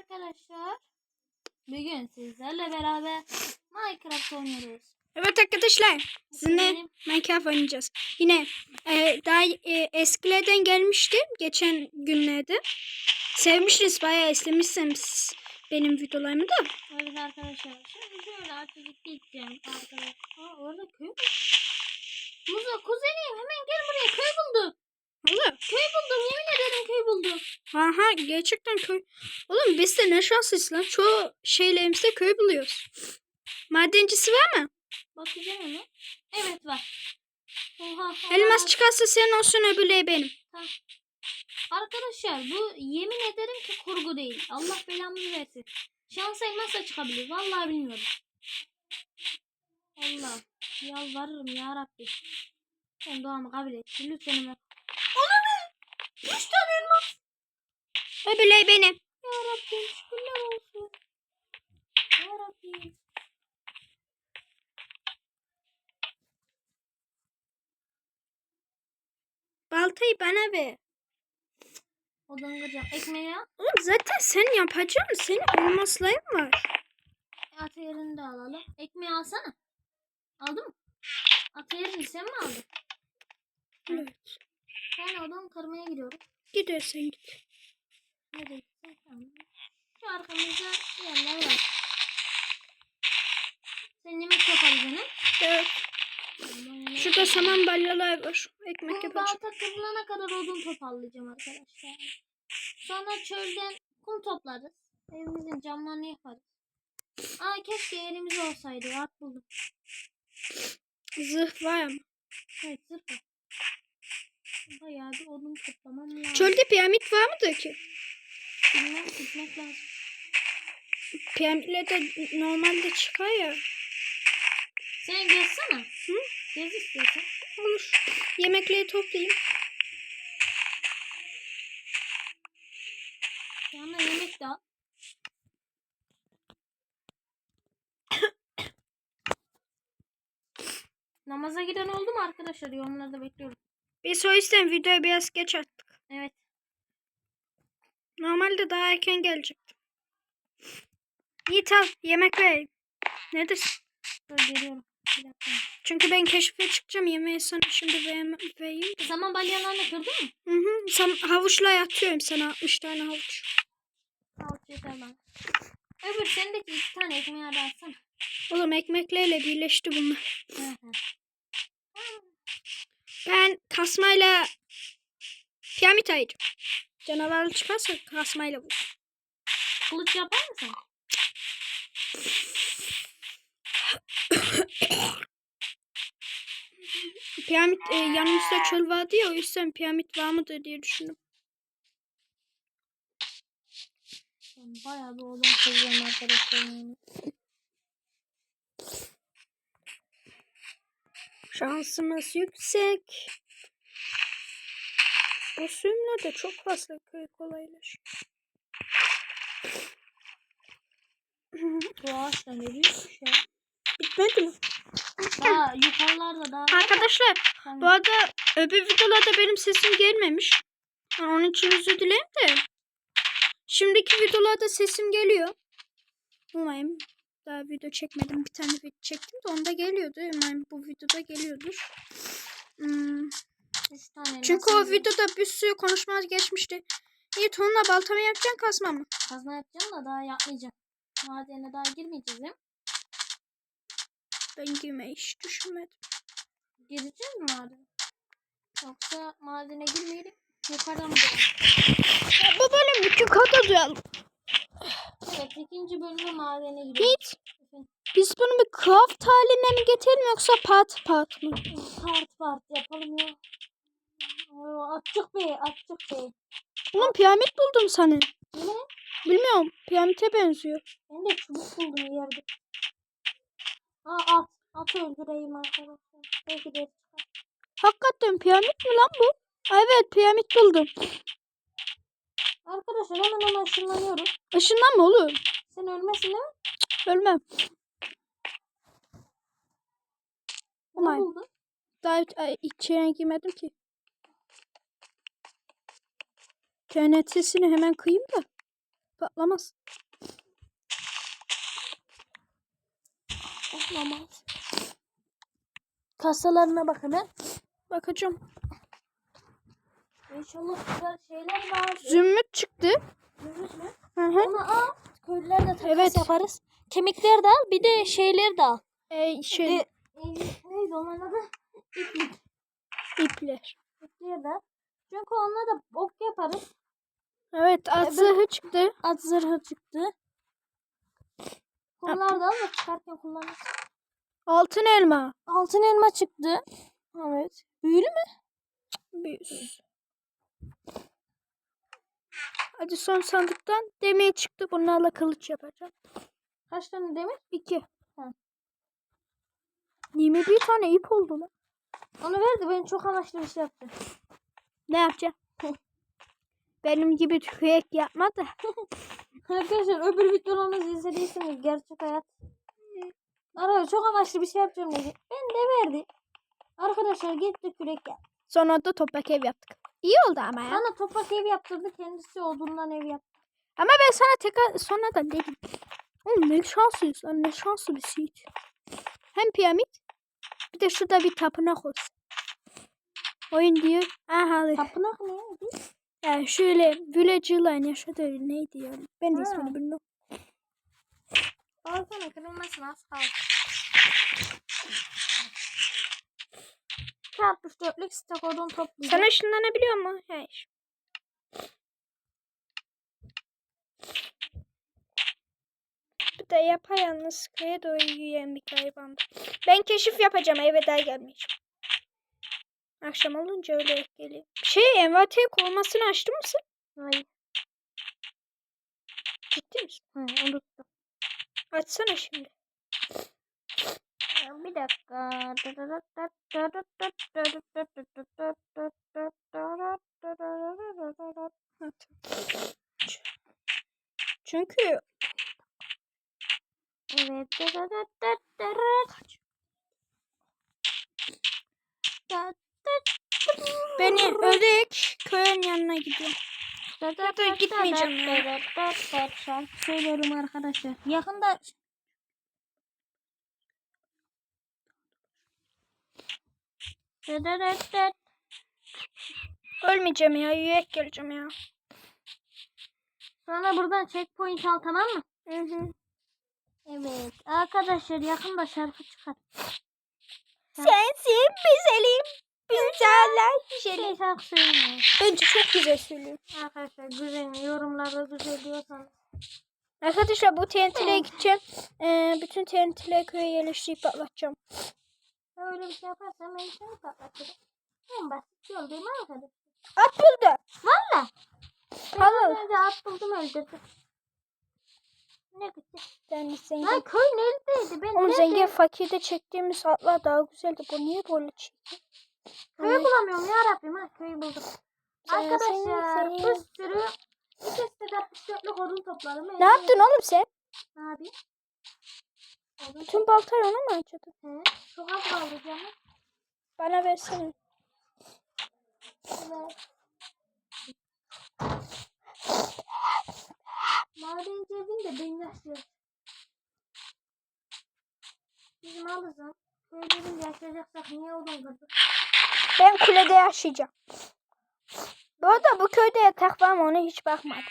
arkadaşlar. Bugün sizlerle beraber Minecraft oynuyoruz. Evet arkadaşlar sizinle Minecraft oynayacağız. Yine e, daha e, eskilerden gelmişti geçen günlerde. Sevmişsiniz bayağı istemişsiniz benim videolarımı da. Evet arkadaşlar. Şimdi şöyle artık gideceğim arkadaşlar. Aa, orada köy mü? Muzo kuzenim hemen gel buraya köy buldum. Oğlum, Köy buldum yemin ederim köy buldum. aha gerçekten köy. Oğlum biz de ne şanslıyız lan. Çoğu şeylerimizde köy buluyoruz. Madencisi var mı? Bakacağım onu. Evet var. Oha. Elmas çıkarsa senin olsun öbürleri benim. Arkadaşlar bu yemin ederim ki kurgu değil. Allah belamızı versin. Şans elmasla çıkabilir. Vallahi bilmiyorum. Allah. Yalvarırım ya Rabbi. Sen duamı kabul et. Lütfen. Ona? Üç tane elmas. Öbürleri benim. Ya Rabbim şükürler olsun. Ya Rabbim. Baltayı bana ver. Odanı kıracağım. Ekmeği al. Oğlum zaten sen yapacaksın. Senin elmasların var. Atı yerini de alalım. Ekmeği alsana. Aldın mı? Atı yerini sen mi aldın? Evet. Ben odanı kırmaya gidiyorum. Gidersen git. Nereye tamam. Şu arkamızda yerler var. Sen yemek yapacaksın ha? Evet. Şurada saman balyalar var. Ekmek Bu yapacağım. balta kırılana kadar odun toparlayacağım arkadaşlar. Sonra çölden kum toplarız. Evimizin camlarını yaparız. Aa keşke elimiz olsaydı. At buldum. Zırh var ama. Evet zırh var. Bayağı bir odun toplamam lazım. Çölde piramit var mıdır ki? Bilmem gitmek lazım. Piramitler de normalde çıkar ya. Sen gezsene. Hı? Gez istiyorsan. Olur. Yemekleri toplayayım. Yanına yemek de al. Namaza giden oldu mu arkadaşlar? Yorumlarda bekliyorum. Biz o yüzden videoyu biraz geç attık. Evet. Normalde daha erken gelecektim. Yiğit al yemek vereyim. Nedir? Dur geliyorum. Bir dakika. Çünkü ben keşfe çıkacağım yemeği sana şimdi verem- vereyim. Zaman balyalarını kırdın mı? Hı hı. Sen havuçla yatıyorum sana 60 tane havuç. Al yeter lan. Öbür sendeki iki tane ekmeği alsana. Oğlum ekmeklerle birleşti bunlar. Hı hı. Ben kasmayla piramit ayıracağım. Canavarlı çıkarsa kasmayla vur. Kılıç yapar mısın? Piramit e, yanımızda çöl vardı ya o yüzden piramit var mıdır diye düşündüm. Ben bayağı bir odun kırıyorum arkadaşlar. Şansımız yüksek. Bu suyumla da çok fazla köy kolaylaşıyor. Bu ağaçta ne büyükmüş ya. Bitmedi mi? Daha yukarılarda daha. Arkadaşlar bu arada öbür videolarda benim sesim gelmemiş. Ha, Onun için özür dilerim de. Şimdiki videolarda sesim geliyor. Umarım daha video çekmedim. Bir tane video çektim de onda geliyordu. Umarım bu videoda geliyordur. Hmm, Çünkü o videoda bir sürü konuşmaz geçmişti. İyi tonla balta mı yapacaksın kasma mı? Kazma yapacağım da daha yapmayacağım. Madene daha girmeyeceğiz değil mi? Ben girmeyi hiç düşünmedim. Gireceğiz mi madene? Yoksa madene girmeyelim. Yukarıdan mı girelim? Ya bu bölüm iki kata duyalım. Evet ikinci bölümde madene girelim. Hiç. Biz bunu bir craft haline mi getirelim yoksa part part mı? Part part yapalım ya. Oo, Açık be açık be. Oğlum piramit buldum sana. Ne? Bilmiyorum. Piramite benziyor. Ben de çubuk buldum yerde. Aa at. At öldüreyim arkadaşlar. Belki de. Hakikaten piramit mi lan bu? Evet piramit buldum. Arkadaşlar hemen hemen ışınlanıyorum. Işından mı oğlum? Sen ölmesin değil mi? Ölmem. Ne Umarım. buldun? Daha ay, içeri girmedim ki. TNT'sini hemen kıyayım da. patlamaz. Patlamaz. Kasalarına bak hemen. Bakacağım. İnşallah güzel şeyler var. Zümrüt çıktı. Zümrüt mü? Hı hı. Onu al. Köylüler de takas Evet. yaparız. Kemikler de al. Bir de şeyler de al. Ee, şey E, neydi onların adı? İplik. ipler. İplikler de. Çünkü onunla da ok yaparız. Evet at Evet. zırhı çıktı. At zırhı çıktı. Bunlar da al da çıkarken kullanırız. Altın elma. Altın elma çıktı. Evet. Büyülü mü? Bir. Hadi son sandıktan demir çıktı. Bunlarla kılıç yapacağım. Kaç tane demir? İki. Ha. 21 tane ip oldu lan. Onu ver de ben çok amaçlı bir şey yapacağım. Ne yapacağım? Benim gibi tüfek yapma da. Arkadaşlar öbür videolarımızı izlediyseniz gerçek hayat. Ara çok amaçlı bir şey yapacağım dedi. Ben de verdi. Arkadaşlar gitti kürek yap. Sonra da toprak ev yaptık. İyi oldu ama ya. Bana toprak ev yaptırdı kendisi odundan ev yaptı. Ama ben sana tekrar sonradan dedim. Oğlum ne şanslıyız lan ne şanslı bir şey. Hem piramit bir de şurada bir tapınak olsun. Oyun diyor. Aha. Tapınak ne? Yani şöyle villager'lar yaşadı öyle neydi ya. Ben de ismini bilmiyorum. Balkona kırılmasın az kaldı. 64'lük stok odun toplayacağım. Sana ışınlanabiliyor mu? Hayır. Bu da yapayalnız köye doğru yürüyen bir hayvandı. Ben keşif yapacağım eve daha gelmeyeceğim. Akşam olunca öyle geliyor. Şey envanter korumasını açtı mısın? Hayır. Ciddi misin? Hı, unuttum. Açsana şimdi. Bir dakika. Çünkü Evet. beni ölek köyün yanına gidiyorum. da gitmeyeceğim söylüyorum arkadaşlar. Yakında Ölmeyeceğim ya yürek geleceğim ya. Sonra buradan checkpoint al tamam mı? Hı hı. Evet. Arkadaşlar yakında şarkı çıkar. Sensin güzelim. Güzeller Şey güzelim. şarkı söylemiyor. Bence çok güzel söylüyor. Arkadaşlar güzel yorumlarda güzel diyorsanız. Arkadaşlar bu TNT'ye gideceğim. Ee, bütün TNT'leri köye yerleştirip patlatacağım. Öyle bir şey yaparsam ben seni patlatırım. En basit yol değil mi arkadaşlar? At buldu. Valla. Ben önce at buldum öldürdüm. Ne gitti? Yani zengin. Lan köy neredeydi? Ben Oğlum zengin fakirde çektiğimiz atlar daha güzeldi. Bu niye böyle çekti? Köyü bulamıyorum ya Rabbim ha köyü buldum. Sen- Arkadaşlar sen- bir sürü de 64'lük odun topladım. Ne yaptın oğlum sen? Ne yapayım? Bütün baltayı ona mı harcadın? He, çok az kaldı canım. Bana versene. Evet. Madenci evinde ben yaşıyorum. Bizim alırsan köylerin yaşayacaksak niye odun kırdık? Ben kulede yaşayacağım. Bu arada bu köyde yatak var mı ona hiç bakmadım.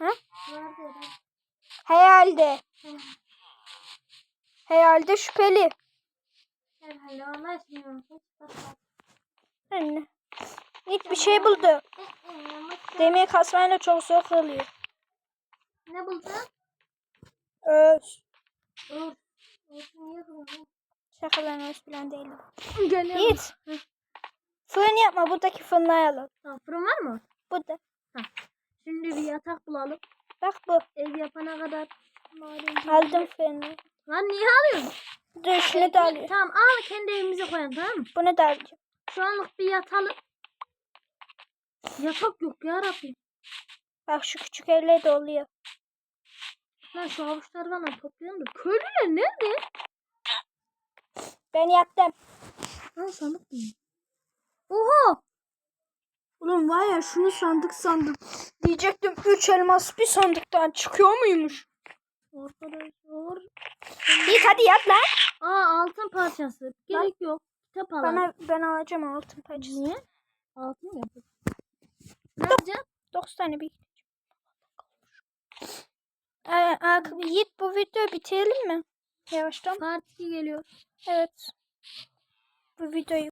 Dedim. Hayalde. Hayalde şüpheli. Herhalde. Hiç bakmadım. Anne. Git bir şey buldu. Demir kasmayla çok zor oluyor. Ne buldun? Öz. Şakaların öz falan değil. Geliyorum. Git. Fırın yapma buradaki fırınları alalım. Tamam, fırın var mı? Burada. Şimdi bir yatak bulalım. Bak bu. Ev yapana kadar. Aldım fırını. Lan niye alıyorsun? Dur şunu da alıyorum. Tamam al kendi evimize koyalım tamam mı? Bunu da alacağım. Şu anlık bir yatalım. Yatak yok ya Rabbim. Bak şu küçük elle de oluyor. Lan şu avuçları bana toplayalım da. Köylüler nerede? Ben yattım. Lan sandık mı? Oha! Ulan var ya şunu sandık sandım. Diyecektim 3 elmas bir sandıktan çıkıyor muymuş? Arkadaşlar. Yiğit hadi yat lan. Aa altın parçası. Gerek yok. Kitap alalım. Bana, ben alacağım altın parçası. Niye? Altın mı yapacağız? Ne yapacaksın? 9 tane bir. Ee, ak- Yiğit bu videoyu bitirelim mi? Yavaştan. Part 2 geliyor. Evet. Bu videoyu